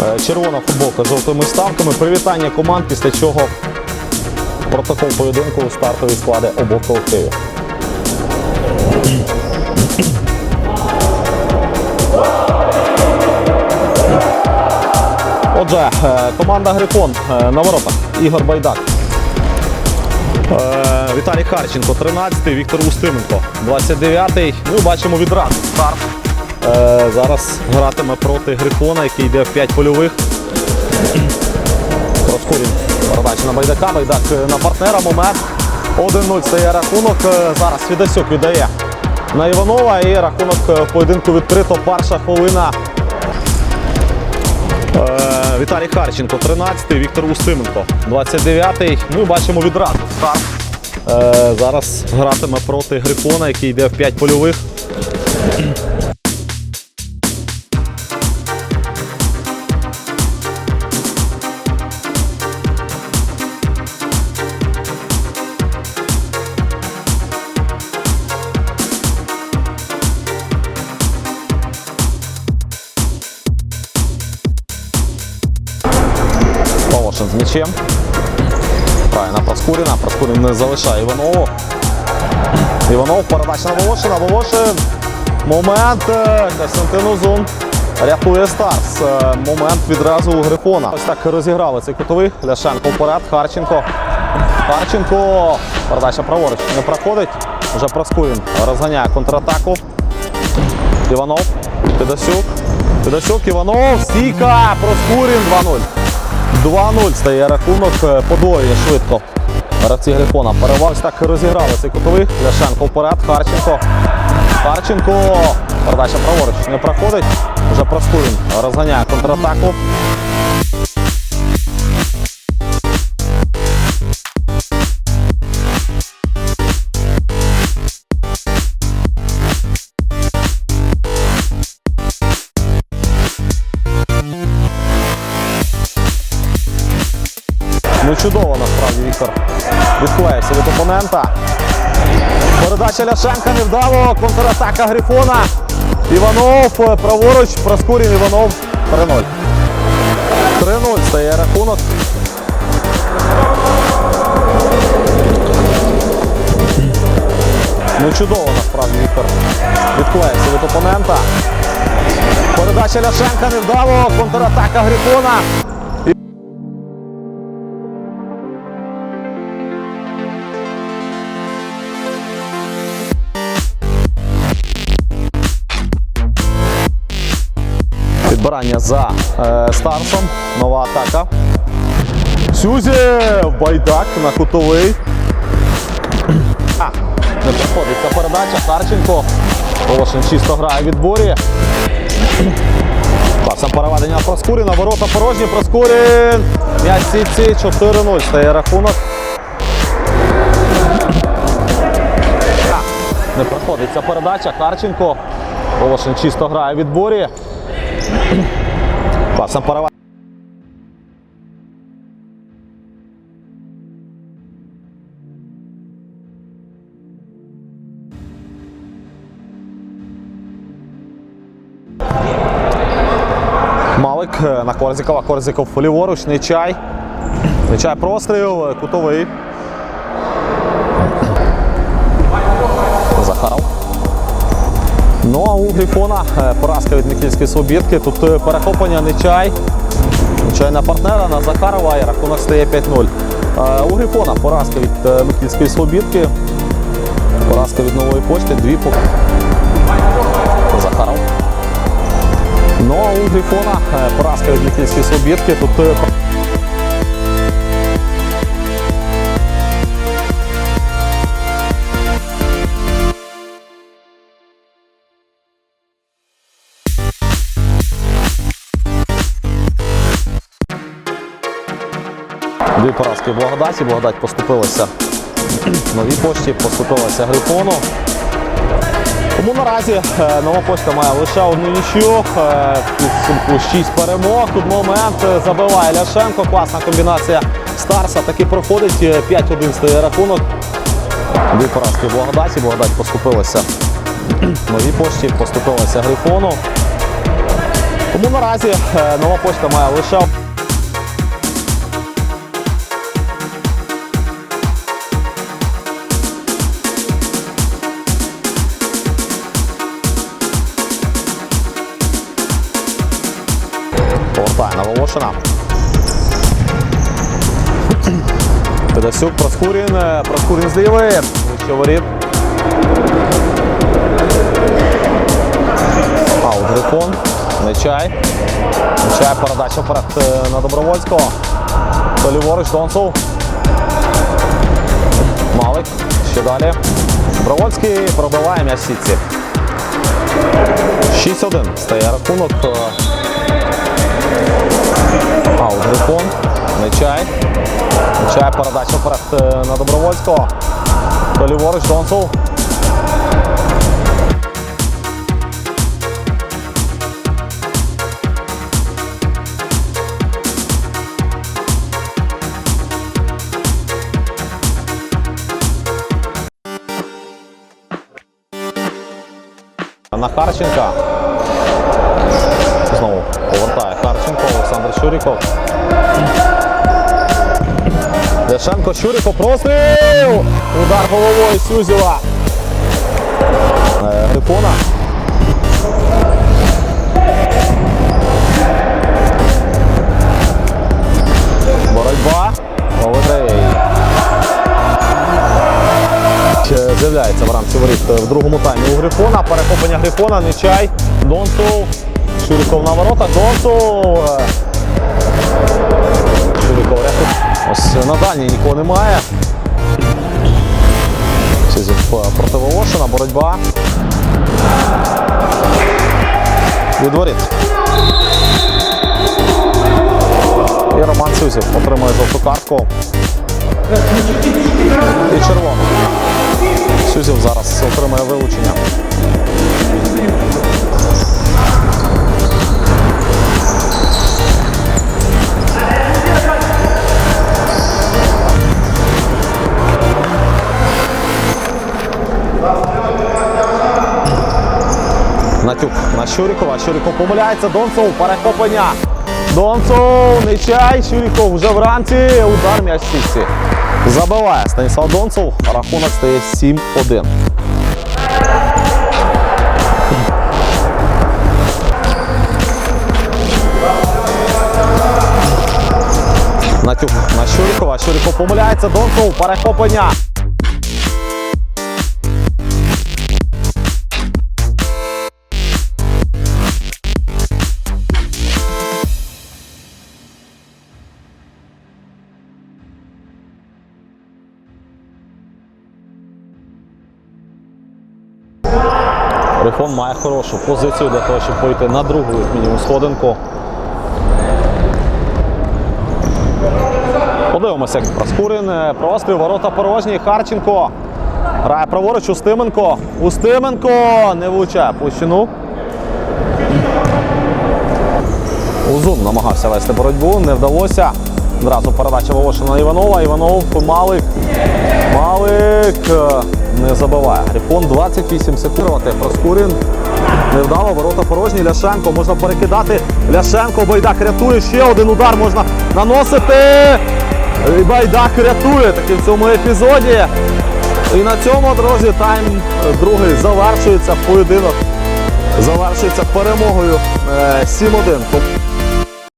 Е, Червона футболка з жовтими ставками. Привітання команд, після чого протокол поєдинку у стартові склади обох колективів. Отже, е, команда Грифон е, на воротах. Ігор Байдак. Віталій Харченко, 13-й, Віктор Устименко, 29-й. Ну, бачимо відразу старт. Е, Зараз гратиме проти Грифона, який йде в 5 польових. Проскурін передача на Байдака. Байдак е, на партнера. Момент. 1-0 стає рахунок. Е, Зараз Фідасюк віддає на Іванова. І рахунок в поєдинку відкрито. Перша хвилина. Віталій Харченко, 13-й, Віктор Устименко, 29-й. Ну і бачимо відразу старт. Зараз гратиме проти Грифона, який йде в 5 польових. М'ячем. Правильно, Проскуріна. Проскурін не залишає Іванову. Іванов, передача на Волошина. Волошин. Момент. е, Костянтин Узун рятує Старс. Е, Момент відразу у Грифона. Ось так розіграли цей кутовий. Ляшенко вперед. Харченко. Харченко. Передача праворуч. Не проходить. Вже Проскурін розганяє контратаку. Іванов. Підасюк. Підасюк, Іванов. Стійка. Проскурін 2-0. 2-0 стає рахунок, е, подвоює швидко. Гравці Грифона переваг. Так розіграли цей кутовий. Ляшенко вперед. Харченко. Харченко. Передача праворуч не проходить. Вже Проскурін розганяє контратаку. Чудово насправді Віктор відклеївся від опонента. Передача Ляшенка невдало. Контратака Грифона. Іванов праворуч. Проскурін Іванов 3-0. 3-0 стає рахунок. Ну чудово насправді Віктор відклеївся від опонента. Передача Ляшенка невдало. Контратака Грифона. Підбирання за е, Старсом. Нова атака. Сюзєв! Байдак на кутовий. А, не проходить ця передача. Харченко. Волошин чисто грає в відборі. Пасом переведення на Проскуріна. Ворота порожні. Проскурін. М'яч сітці 4-0. Стає рахунок. А, Не проходить ця передача. Харченко. Волошин чисто грає в відборі. Пасом переведення. Малик е, на Корзикова. Корзиков ліворуч, Нечай. Нечай простріл, е, кутовий. Грифона е, поразка від Микільської Слобідки. Тут е, перехоплення Нечай. Нечай на партнера, на Захарова і рахунок стає 5-0. Е, У Грифона поразка від Микільської Слобідки. Поразка від нової почти. Дві по Захаров. Ну а у Грифона поразка від Микільської Слобідки. Тут Дві поразки Благодаті. Благодать поступилася новій пошті, поступилася Грифону. Тому наразі е, нова почта має лише одну нічю. е, підсумку 6 перемог. Тут момент е, забиває Ляшенко. Класна комбінація Старса. Таки проходить. е, 5-1 стає рахунок. Дві поразки в Благодаті. Благодать поступилася новій пошті, поступилася Грифону. Тому наразі е, нова почта має лише Повертає на Волошина. Федосюк, Проскурін, е, Проскурін з лівої, вище. Аут Грифон, Нечай. Нечай передача вперед е, на Добровольського. То ліворуч Донцов. Малик. Ще далі. Добровольський пробиває м'яч сітці. 6-1 стає рахунок. Аут Грифон. Нечай. Нечай передача вперед е, на Добровольського. То ліворуч Донцов. На Харченка. Знову Олександр Щуріков. Ляшенко, Щуріков, простріл! Удар головою Сюзєва. Е, Грифона. Боротьба. Олег З'являється в рамці воріт в другому таймі у Грифона. Перехоплення Грифона, Нечай, Донцов. Шуріков на ворота. Донцов. Ось на дальній нікого немає. Проти Волошина. Боротьба. Від воріт. І Роман Сюзів отримує жовту картку. І червону. Сюзів зараз отримає вилучення. На Щурікова. Щуріков помиляється. Донцов перехоплення. Донцов, Нечай, Щуріков вже вранці. Удар м'яч сітці. Забиває Станіслав Донцов. Рахунок стає 7-1. Натюк на Щурікова. Щуріков помиляється. Донцов перехоплення. Рифон має хорошу позицію для того, щоб вийти на другу як мінімум сходинку. Подивимося, як Проскурин. е, Простріл, ворота порожні. Харченко. Грає праворуч Устименко. Устименко не влучає площину. Узун намагався вести боротьбу, не вдалося. Одразу передача Волошина на Іванова. Іванов, Малик. Малик е, не забиває. Грифон 28 секунд. Проскурин. Невдало, ворота порожні. Ляшенко можна перекидати. Ляшенко, Байдак рятує. Ще один удар можна наносити. І Байдак рятує таки в цьому епізоді. І на цьому, друзі, тайм е, другий завершується. Поєдинок завершується перемогою е, 7-1.